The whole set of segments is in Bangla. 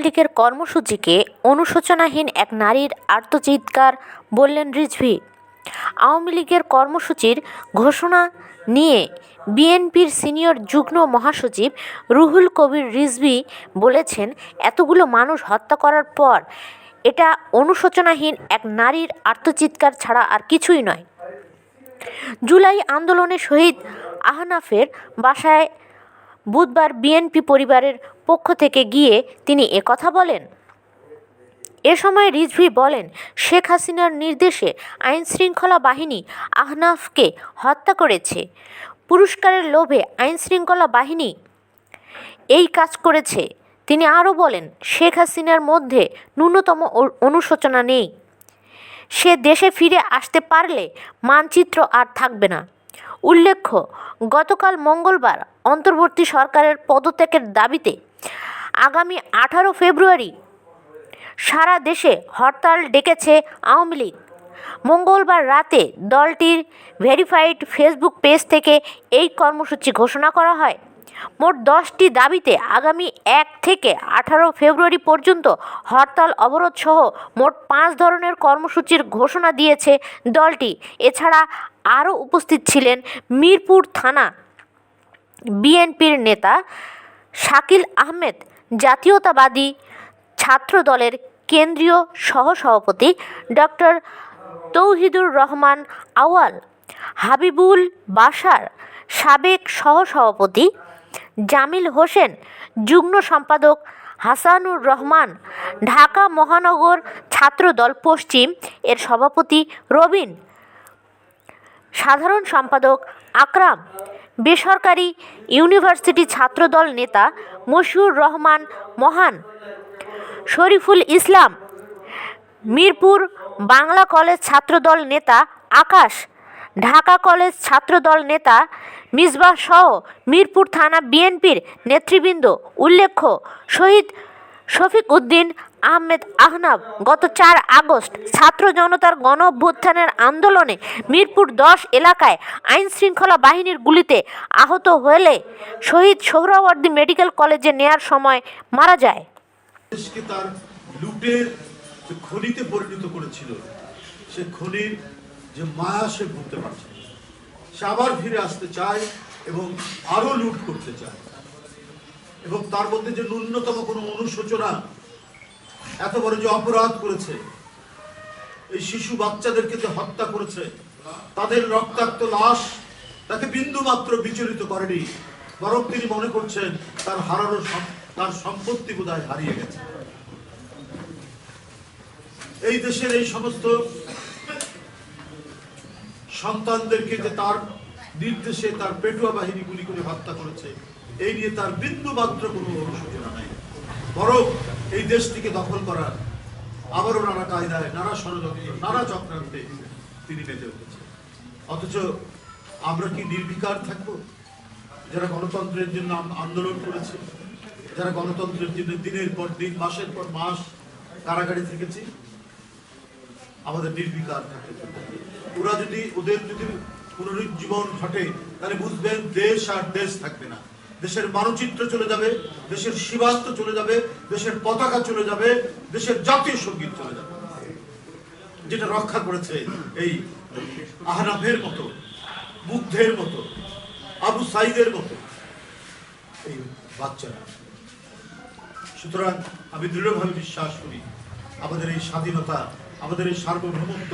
আওয়ামী লীগের কর্মসূচিকে অনুশোচনাহীন এক নারীর আর্তচিৎকার বললেন রিজভী। আওয়ামী লীগের কর্মসূচির ঘোষণা নিয়ে বিএনপির সিনিয়র যুগ্ম মহাসচিব রুহুল কবির রিজভী বলেছেন, এতগুলো মানুষ হত্যা করার পর এটা অনুশোচনাহীন এক নারীর আর্তচিৎকার ছাড়া আর কিছুই নয়। জুলাই আন্দোলনে শহীদ আহনাফের বাসায় বুধবার বিএনপি পরিবারের পক্ষ থেকে গিয়ে তিনি একথা বলেন। এ সময় রিজভী বলেন, শেখ হাসিনার নির্দেশে আইনশৃঙ্খলা বাহিনী আহনাফকে হত্যা করেছে। পুরস্কারের লোভে আইনশৃঙ্খলা বাহিনী এই কাজ করেছে। তিনি আরও বলেন, শেখ হাসিনার মধ্যে ন্যূনতম অনুশোচনা নেই। সে দেশে ফিরে আসতে পারলে মানচিত্র আর থাকবে না। উল্লেখ্য, গতকাল মঙ্গলবার অন্তর্বর্তী সরকারের পদত্যাগের দাবিতে আগামী আঠারো ফেব্রুয়ারি সারা দেশে হরতাল ডেকেছে আওয়ামী লীগ। মঙ্গলবার রাতে দলটির ভেরিফাইড ফেসবুক পেজ থেকে এই কর্মসূচি ঘোষণা করা হয়। মোট দশটি দাবিতে আগামী এক থেকে আঠারো ফেব্রুয়ারি পর্যন্ত হরতাল অবরোধ সহ মোট পাঁচ ধরনের কর্মসূচির ঘোষণা দিয়েছে দলটি। এছাড়া আরও উপস্থিত ছিলেন মিরপুর থানা বিএনপির নেতা শাকিল আহমেদ জাতীয়তাবাদী ছাত্র দলের কেন্দ্রীয় সহসভাপতি ডক্টর তৌহিদুর রহমান আওয়াল হাবিবুল বাশার সাবেক সহসভাপতি জামিল হোসেন, যুগ্ম সম্পাদক হাসানুর রহমান, ঢাকা মহানগর ছাত্রদল পশ্চিম এর সভাপতি রবিন, সাধারণ সম্পাদক আকরাম বেসরকারি ইউনিভার্সিটি ছাত্রদল নেতা মশিউর রহমান মহান। শরীফুল ইসলাম, মিরপুর বাংলা কলেজ ছাত্রদল নেতা আকাশ, ঢাকা কলেজ ছাত্রদল নেতা মিসবাহ সহ মিরপুর থানা বিএনপির নেতৃবৃন্দ উল্লেখ্য শহীদ শফিক উদ্দিন আহমেদ আহনাব গত চার আগস্ট ছাত্র জনতার গণ অভ্যুত্থানের আন্দোলনে মিরপুর দশ এলাকায় আইন শৃঙ্খলা বাহিনীর গুলিতে আহত হলে শহীদ সোহরাওয়ার্দী মেডিকেল কলেজে নেয়ার সময় মারা যায়। তার লুটের খনিতে পরিণত করেছিল, সে খনির যে মায়া সে ভুলতে পারছে সে আবার ফিরে আসতে চায় এবং আরও লুট করতে চায়। এবং তার মধ্যে যে ন্যূনতম কোনো অনুশোচনা এত বড় যে অপরাধ করেছে। এই শিশু বাচ্চাদেরকে যে হত্যা করেছে, তাদের রক্তাক্ত লাশ তাকে বিন্দু মাত্র বিচলিত করেনি। বরং তিনি মনে করছেন তার হারানো তার সম্পত্তি বোধহয় হারিয়ে গেছে। এই দেশের এই সমস্ত সন্তানদেরকে যে তার নির্দেশে তার পেটুয়া বাহিনী গুলি করে হত্যা করেছে, এই নিয়ে তার বিন্দু মাত্র কোনো অনুশোচনা নাই। বরং এই দেশটিকে দখল করার আবারও নানা কায়দায়, নানা ষড়যন্ত্র, নানা চক্রান্তে তিনি মেতে উঠেছেন। অথচ আমরা কি নির্বিকার থাকব? যারা গণতন্ত্রের জন্য আন্দোলন করেছে, যারা গণতন্ত্রের জন্য দিনের পর দিন, মাসের পর মাস কারাগারে থেকেছি, আমাদের নির্বিকার থাকতে। ওরা যদি ওদের যদি পুনরুজ্জীবন ঘটে, তাহলে বুঝবেন দেশ আর দেশ থাকবে না। দেশের মানচিত্র চলে যাবে, দেশের সীমান্ত চলে যাবে, দেশের পতাকা চলে যাবে, দেশের জাতীয় সংগীত চলে যাবে। যেটা রক্ষা করেছে এই আহনাফের মতো মুগ্ধের মতো, আবু সাইদের মতো এই বাচ্চারা। সুতরাং আমি দৃঢ়ভাবে বিশ্বাস করি, আমাদের এই স্বাধীনতা, আমাদের এই সার্বভৌমত্ব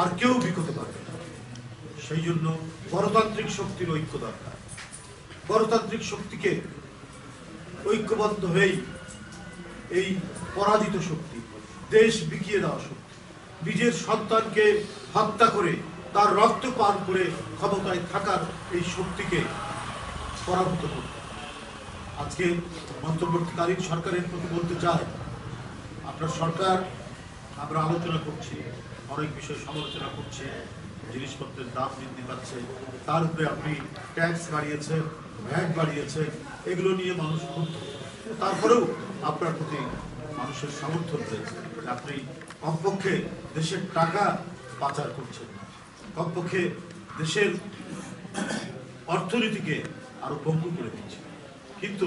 আর কেউ বিকতে পারবে সেই জন্য গণতান্ত্রিক শক্তির ঐক্য দরকার। গণতান্ত্রিক শক্তিকে ঐক্যবদ্ধ হয়েই এই পরাজিত শক্তি, দেশ বিকিয়ে দেওয়া শক্তি, নিজের সন্তানকে হত্যা করে তার রক্ত পান করে ক্ষমতায় থাকার এই শক্তিকে পরাভূত করতে। আজকে অন্তর্বর্তীকালীন সরকারের প্রতি বলতে চাই। আপনার সরকার, আমরা আলোচনা করছি, অনেক বিষয় সমালোচনা করছি। জিনিসপত্রের দাম বৃদ্ধি পাচ্ছে, তার উপরে আপনি ট্যাক্স বাড়িয়েছেন ভ্যাট বাড়িয়েছেন এগুলো নিয়ে মানুষ তারপরেও আপনার প্রতি মানুষের সমর্থন রয়েছে আপনি কমপক্ষে দেশের টাকা পাচার করছেন কমপক্ষে দেশের অর্থনীতিকে আরও পঙ্গু করে দিচ্ছে কিন্তু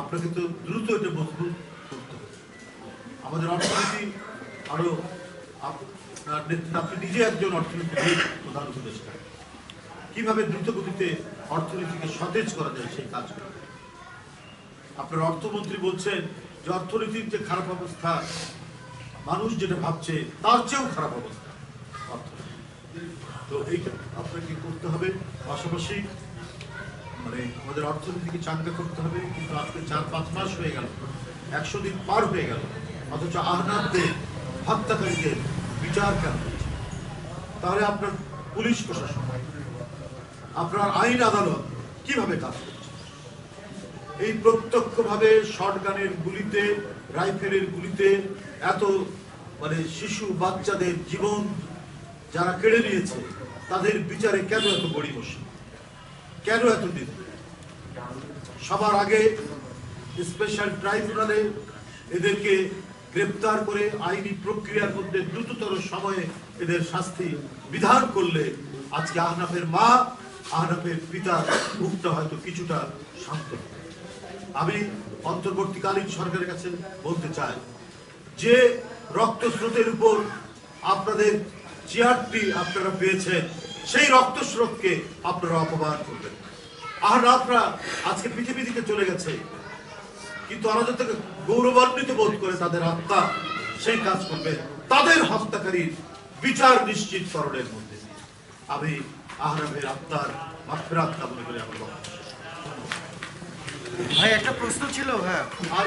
আপনাকে তো দ্রুত এটা মজবুত করতে হবে। আমাদের অর্থনীতি আরও আপনি নিজে একজন অর্থনীতিবিদ, প্রধান উপদেষ্টা। কীভাবে দ্রুত গতিতে অর্থনীতিকে সতেজ করা যায় সেই কাজ আপনার অর্থমন্ত্রী বলছেন যে অর্থনীতির যে খারাপ অবস্থা, মানুষ যেটা ভাবছে, তার চেয়েও খারাপ অবস্থা তো এইটা আপনাকে করতে হবে। পাশাপাশি মানে আমাদের অর্থনীতিকে চাঙ্গা করতে হবে, কিন্তু আজকে চার, পাঁচ মাস হয়ে গেল, একশো দিন পার হয়ে গেল, অথচ আহনাদদের, হত্যাকারীদের বিচার কেন তাহলে আপনার পুলিশ প্রশাসন আপনার আইন আদালত কীভাবে কাজ করছে? এই প্রত্যক্ষভাবে শটগানের গুলিতে, রাইফেলের গুলিতে এত মানে শিশু, বাচ্চাদের জীবন যারা কেড়ে নিয়েছে, তাদের বিচারে কেন এত গড়িমসি কেন এত দিন? সবার আগে স্পেশাল ট্রাইব্যুনালে এদেরকে গ্রেপ্তার করে আইনি প্রক্রিয়ার মধ্যে দ্রুততর সময়ে এদের শাস্তি বিধান করলে আজকে আহনাফের মা, আহনাফের পিতা মুখটা হয়তো কিছুটা শান্ত আমি অন্তর্বর্তীকালীন সরকারের কাছে বলতে চাই, যে রক্তস্রোতের উপর আপনাদের চেয়ারটি আপনারা পেয়েছেন, সেই রক্তস্রোতকে আপনারা অপমান করবেন। আপনারা আজকে পৃথিবী থেকে চলে গেছে, কিন্তু থেকে গৌরবান্বিত বোধ করে তাদের আত্মা সেই কাজ করবে। তাদের হত্যাকারীর বিচার নিশ্চিত করণের মধ্যে। আমি আহরামের আত্মার মাফেরাত কামনা করে আমার। ভাই একটা প্রশ্ন ছিল হ্যাঁ। আর